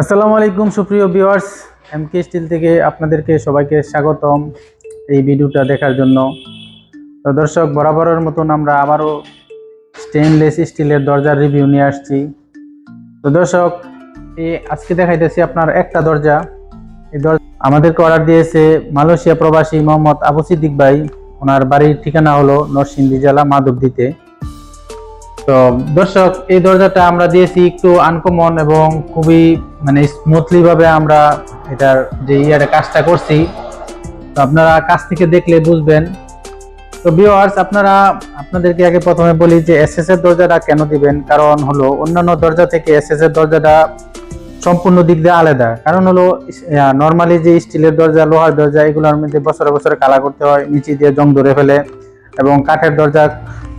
আসসালামু আলাইকুম, সুপ্রিয় ভিউয়ার্স। এমকে স্টিল থেকে আপনাদেরকে সবাইকে স্বাগতম এই ভিডিওটা দেখার জন্য। তো দর্শক, বরাবরের মতন আমরা আবারও স্টেনলেস স্টিলের দরজার রিভিউ নিয়ে আসছি। তো দর্শক, এই আজকে দেখাইতেছি আপনার একটা দরজা। এই দরজা আমাদেরকে অর্ডার দিয়েছে মালয়েশিয়া প্রবাসী মোহাম্মদ আবু সিদ্দিক ভাই। ওনার বাড়ির ঠিকানা হলো নরসিংদী জেলা মাধবদীতে। তো দর্শক, এই দরজাটা আমরা দিয়েছি একটু আনকমন এবং খুবই মানে স্মুথলি ভাবে আমরা এটার যে ইয়ারে কাজটা করছি। তো আপনারা কাছ থেকে দেখলে বুঝবেন। তো ভিউয়ার্স আপনারা, আপনাদেরকে আগে প্রথমে বলি যে এসএস এর দরজাটা কেন দিবেন? কারণ হলো অন্যান্য দরজা থেকে এসএস এর দরজাটা সম্পূর্ণ দিক দিয়ে আলাদা। কারণ হলো নর্মালি যে স্টিলের দরজা, লোহার দরজা, এগুলোর মধ্যে বছরে বছরে কালা করতে হয়, নিচে দিয়ে জং ধরে ফেলে এবং কাঠের দরজা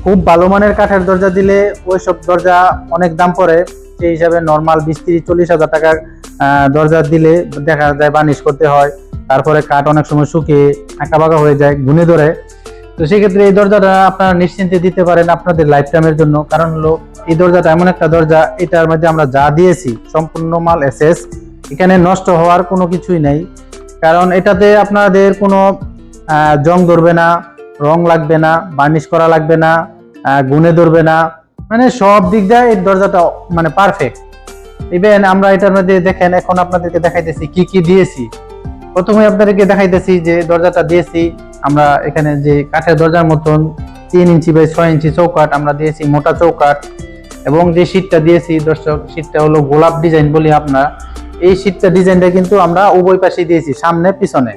খুব ভালো মানের কাঠের দরজা দিলে ওইসব দরজা অনেক দাম পড়ে। সেই হিসাবে নর্মাল বিশ তিরিশ, চল্লিশ হাজার টাকার দরজা দিলে দেখা যায় বানিশ করতে হয়। তারপরে কাঠ অনেক সময় শুকিয়ে আঁকা বাঁকা হয়ে যায়, গুনে ধরে। তো সেক্ষেত্রে এই দরজাটা আপনারা নিশ্চিন্তে দিতে পারেন আপনাদের লাইফ টাইমের জন্য। কারণ হলো, এই দরজাটা এমন একটা দরজা, এটার মধ্যে আমরা যা দিয়েছি, সম্পূর্ণ মাল এসেস এখানে নষ্ট হওয়ার কোনো কিছুই নেই। কারণ এটাতে আপনাদের কোনো জং ধরবে না রং লাগবে না বার্নিশ করা লাগবে না গুনে ধরবে না মানে সব দিক দিয়ে এই দরজাটা মানে পারফেক্ট ইভেন আমরা এটার মধ্যে দেখেন, এখন আপনাদেরকে দেখাইতেছি কি কি দিয়েছি। প্রথমে আপনাদেরকে দেখাইতেছি যে দরজাটা দিয়েছি, আমরা এখানে যে কাঠের দরজার মতন তিন ইঞ্চি বাই ছয় ইঞ্চি চৌকাট আমরা দিয়েছি, মোটা চৌকাট এবং যে শীটটা দিয়েছি, দর্শক শীটটা হলো গোলাপ ডিজাইন বলি আপনার। এই শীটটা ডিজাইনটা কিন্তু আমরা উভয় পাশে দিয়েছি, সামনে, পিছনে।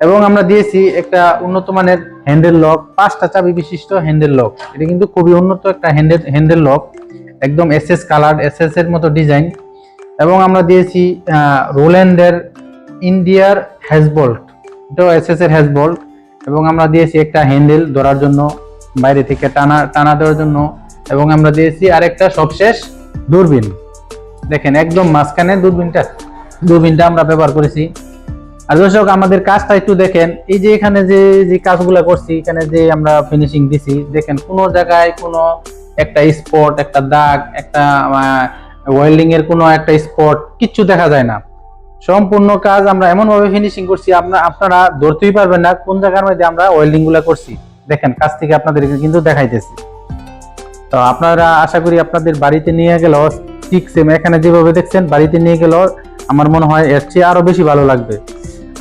এবং আমরা দিয়েছি একটা উন্নত মানের হ্যান্ডেল লক পাঁচটা চাবি বিশিষ্ট হ্যান্ডেল লক এটা কিন্তু খুবই উন্নত একটা হ্যান্ডেল হ্যান্ডেল লক একদম এস এস কালার এসএস এর মতো ডিজাইন এবং আমরা দিয়েছি রোল্যান্ডের ইন্ডিয়ার হ্যাজবোল্ট এটাও এস এস এর হ্যাজবোল্ট এবং আমরা দিয়েছি একটা হ্যান্ডেল ধরার জন্য, বাইরে থেকে টানা টানা দেওয়ার জন্য। এবং আমরা দিয়েছি আরেকটা সবশেষ দূরবীন। দেখেন, একদম মাঝখানে দূরবীনটা দূরবীনটা আমরা ব্যবহার করেছি। আর দর্শক, আমাদের কাজটা একটু দেখেন। এই যে এখানে যে যে কাজগুলো করছি, এখানে যে আমরা ফিনিশিং দিছি, দেখেন কোনো জায়গায় কোনো একটা স্পট একটা দাগ, একটা ওয়েল্ডিং এর কোনো একটা স্পট কিচ্ছু দেখা যায় না। সম্পূর্ণ কাজ আমরা এমন ভাবে ফিনিশিং করছি আপনারা আপনারা ধরতেই পারবেন না কোন জায়গার মধ্যে আমরা ওয়েল্ডিংগুলা করছি। দেখেন কাজ থেকে আপনাদেরকে কিন্তু দেখাইতেছি। তো আপনারা আশা করি আপনাদের বাড়িতে নিয়ে গেল ঠিক সেম এখানে যেভাবে দেখছেন, বাড়িতে নিয়ে গেল, আমার মনে হয় এর চেয়ে আরও বেশি ভালো লাগবে।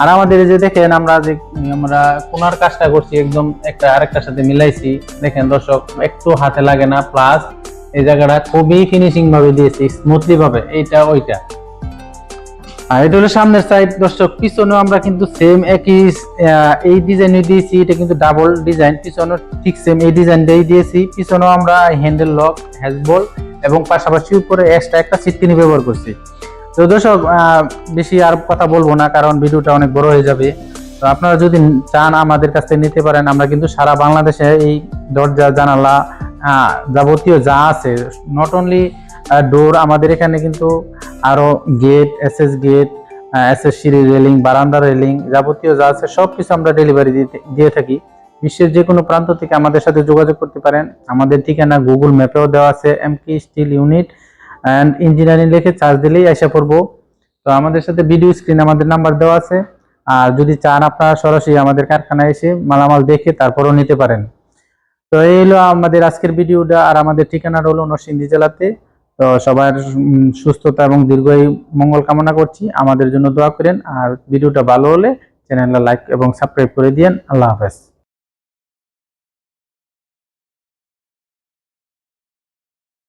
আর আমাদের যে দেখেন আমরা যে, আমরা কোনার কাজটা করছি, একদম একটা আরেকটার সাথে মিলাইছি। দেখেন দর্শক, একটু হাতে লাগে না প্লাস এই জায়গাটা খুবই ফিনিশিং ভাবে দিয়েছি স্মুথলি ভাবে, এইটা ওইটা। আর এটা হলো সামনের সাইড দর্শক, পিছনেও আমরা কিন্তু সেম একই এই ডিজাইনে দিয়েছি, এটা কিন্তু ডাবল ডিজাইন পিছনেও ঠিক সেম এই ডিজাইনটাই দিয়েছি। পিছনেও আমরা হ্যান্ডেল লক হ্যাজবল এবং পাশাপাশি উপরে এক্সট্রা একটা সিটকিনি ব্যবহার করছি। তো দর্শক বেশি আর কথা বলব না, কারণ ভিডিওটা অনেক বড় হয়ে যাবে। তো আপনারা যদি চান আমাদের কাছ থেকে নিতে পারেন, আমরা কিন্তু সারা বাংলাদেশে এই দরজা, জানালা যাবতীয় যা আছে নট অনলি ডোর আমাদের এখানে কিন্তু আরও গেট এসএস গেট এসএস সিঁড়ি রেলিং বারান্দা রেলিং যাবতীয় যা আছে সব কিছু আমরা ডেলিভারি দিয়ে থাকি। বিশ্বের যে কোনো প্রান্ত থেকে আমাদের সাথে যোগাযোগ করতে পারেন। আমাদের ঠিকানা গুগল ম্যাপেও দেওয়া আছে এমকি স্টিল ইউনিট অ্যান্ড ইঞ্জিনিয়ারিং লিখে চার্জ দিলেই আসা পড়ব। তো আমাদের সাথে ভিডিও স্ক্রিন আমাদের নাম্বার দেওয়া আছে। আর যদি চান আপনারা সরাসরি আমাদের কারখানায় এসে মালামাল দেখে তারপরও নিতে পারেন। তো এই হলো আমাদের আজকের ভিডিওটা আর আমাদের ঠিকানা হলো নরসিংদী জেলাতে। তো সবার সুস্থতা এবং দীর্ঘায়ু মঙ্গল কামনা করছি। আমাদের জন্য দোয়া করেন। আর ভিডিওটা ভালো হলে চ্যানেলটা লাইক এবং সাবস্ক্রাইব করে দিয়েন। আল্লাহ হাফেজ।